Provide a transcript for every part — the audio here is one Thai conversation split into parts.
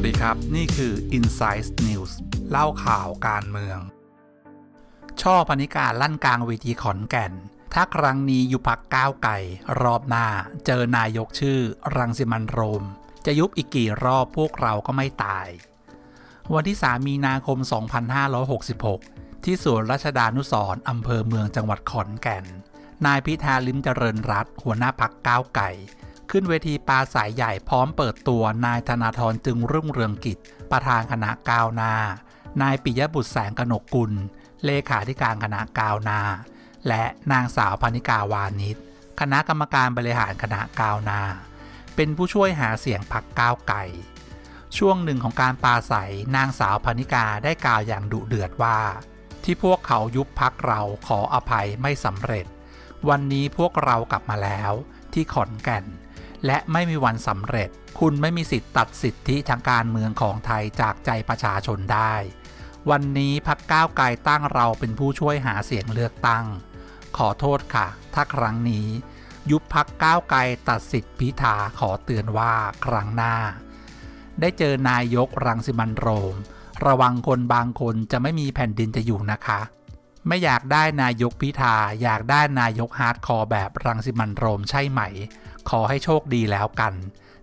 ัสดีครับ นี่คือ Inside News เล่าข่าวการเมือง ช่อพนิการลั่นกลางเวทีขอนแก่น ถ้าครั้งนี้ยุบพักก้าวไก่รอบหน้า เจอนายกชื่อ รังสิมันโรม จะยุบอีกกี่รอบพวกเราก็ไม่ตาย วันที่ 3 มีนาคม 2566 ที่สวนรัชดานุสรณ์อำเภอเมืองจังหวัดขอนแก่น นายพิธาลิมเจริญรัตหัวหน้าพักก้าวไก่ ขึ้นเวทีปราสายใหญ่พร้อมเปิดตัวนายธนาธรจึงรุ่งเรืองกิจ ประธานคณะก้าวหน้า นายปิยบุตรแสงกนกกุล เลขาธิการคณะก้าวหน้า และนางสาวพนิกาวานิชคณะกรรมการบริหารคณะก้าวหน้า เป็นผู้ช่วยหาเสียงพักก้าวไก่ ช่วงหนึ่งของการปาศัยนางสาวพนิกาได้กล่าวอย่างดุเดือดว่า ที่พวกเขายุบพักเราขออภัยไม่สำเร็จ วันนี้พวกเรากลับมาแล้ว ที่ขอนแก่น และไม่มีวันสำเร็จ คุณไม่มีสิทธิ์ตัดสิทธิทางการเมืองของไทยจากใจประชาชนได้ วันนี้พักก้าวไกลตั้งเราเป็นผู้ช่วยหาเสียงเลือกตั้ง ขอโทษค่ะ ถ้าครั้งนี้ ยุบพักก้าวไกลตัดสิทธิพิธาขอเตือนว่าครั้งหน้า ได้เจอนายกรังสิมันโรม ระวังคนบางคนจะไม่มีแผ่นดินจะอยู่นะคะ ไม่อยากได้นายกพิธา อยากได้นายกฮาร์ดคอร์แบบรังสิมันโรมใช่ไหม ขอให้โชคดีแล้วกัน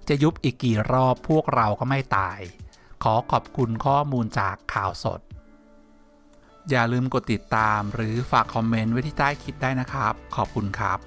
จะยุบอีกกี่รอบพวกเราก็ไม่ตาย ขอขอบคุณข้อมูลจากข่าวสด อย่าลืมกดติดตามหรือฝากคอมเมนต์ไว้ที่ใต้คลิปได้นะครับ ขอบคุณครับ